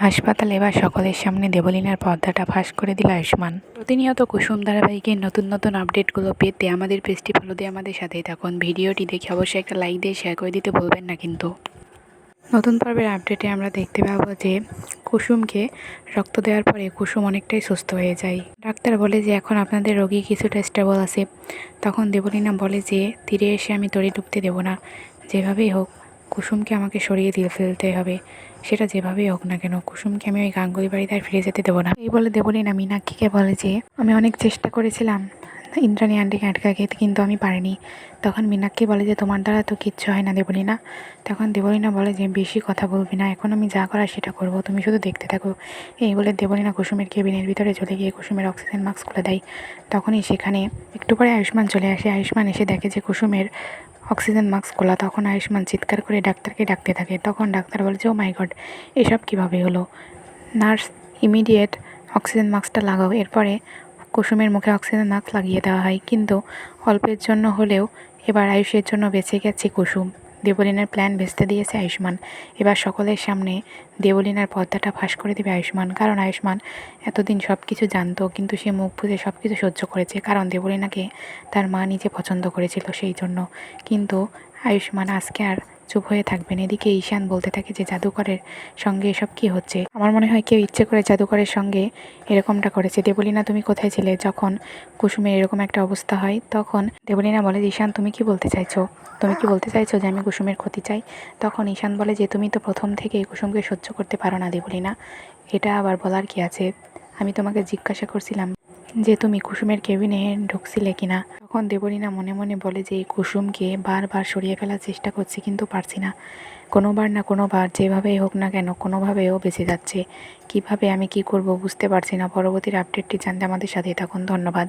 হাসপাতালে বা সকলের সামনে দেবলীনার পর্দাটা ফাঁস করে দিল আয়ুষ্মান। প্রতিনিয়ত কুসুম ধারাবাহিকের নতুন নতুন আপডেটগুলো পেতে আমাদের পেজটি ফলো দিয়ে আমাদের সাথেই থাকুন। ভিডিওটি দেখে অবশ্যই একটা লাইক দিয়ে শেয়ার করে দিতে ভুলবেন না কিন্তু। নতুন পর্বের আপডেটে আমরা দেখতে পাবো যে কুসুমকে রক্ত দেওয়ার পরে কুসুম অনেকটাই সুস্থ হয়ে যায়। ডাক্তার বলে যে এখন আপনাদের রোগী কিছুটা স্টেবল আছে। তখন দেবলীনা বলে যে, তীরে এসে আমি তড়ি ডুবতে দেবো না। যেভাবেই হোক কুসুমকে আমাকে সরিয়ে দিয়ে ফেলতে হবে। সেটা যেভাবেই হোক না কেন, কুসুমকে আমি ওই গাঙ্গুলি বাড়িতে আর ফিরে যেতে দেবো না। এই বলে দেবলীনা মীনাক্ষীকে বলে যে, আমি অনেক চেষ্টা করেছিলাম ইন্দ্রাণী আন্টিকে আটকাকে কিন্তু আমি পারিনি। তখন মীনাক্ষী বলে যে, তোমার দ্বারা তো কিচ্ছু হয় না দেবলীনা তখন দেবলীনা বলে যে, বেশি কথা বলবি না, এখন আমি যা করার সেটা করব, তুমি শুধু দেখতে থাকো। এই বলে দেবলীনা কুসুমের কেবিনের ভিতরে চলে গিয়ে কুসুমের অক্সিজেন মাস্ক খুলে দেয়। তখনই সেখানে একটু পরে আয়ুষ্মান চলে আসে। আয়ুষ্মান এসে দেখে যে, কুসুমের অক্সিজেন মাস্ক খোলা, তখন আয়ুষ্মান চিৎকার করে ডাক্তারকে ডাকতে থাকে। তখন ডাক্তার বলছে ও মাই গড এসব কীভাবে হলো? নার্স ইমিডিয়েট অক্সিজেন মাস্কটা লাগাও। এরপরে কুসুমের মুখে অক্সিজেন মাস্ক লাগিয়ে দেওয়া হয়। কিন্তু অল্পের জন্য হলেও এবার আয়ুষের জন্য বেঁচে গেছে কুসুম। দেবলীনার প্ল্যান ভেস্তে দিয়েছে আয়ুষ্মান। এবার সকলের সামনে দেবলিনার পর্দাটা ফাঁস করে দেবে আয়ুষ্মান। কারণ আয়ুষ্মান এতদিন সব কিছু জানতো, কিন্তু সে মুখ বুঝে সব কিছু সহ্য করেছে। কারণ দেবলিনাকে তার মা নিজে পছন্দ করেছিল সেই জন্য কিন্তু আয়ুষ্মান আজকে আর চুপ হয়ে থাকবেন। এদিকে ঈশান বলতে থাকে যে, জাদুকরের সঙ্গে এসব কি হচ্ছে? আমার মনে হয় কেউ ইচ্ছে করে জাদুকরের সঙ্গে এরকমটা করেছে। দেবলীনা, তুমি কোথায় ছিলে? যখন কুসুমের এরকম একটা অবস্থা হয়, তখন দেবলীনা বলে, ঈশান, তুমি কি বলতে চাইছো? তুমি কি বলতে চাইছো যে, আমি কুসুমের ক্ষতি চাই? তখন ঈশান বলে যে, তুমি তো প্রথম থেকে কুসুমকে সহ্য করতে পারো না, দেবলীনা। এটা আবার বলার কি আছে? আমি তোমাকে জিজ্ঞাসা করছিলাম যে তুমি কুসুমের কেবিনে ঢুকছিলে কিনা? তখন দেবলীনা মনে মনে বলে যে, এই কুসুমকে বারবার সরিয়ে ফেলার চেষ্টা করছি, কিন্তু পারছি না। কোনোবার না কোনোবার, যেভাবেই হোক না কেন কোনোভাবেও বেঁচে যাচ্ছে। কীভাবে আমি কি করব বুঝতে পারছি না। পরবর্তীর আপডেটটি জানতে আমাদের সাথে থাকুন। ধন্যবাদ।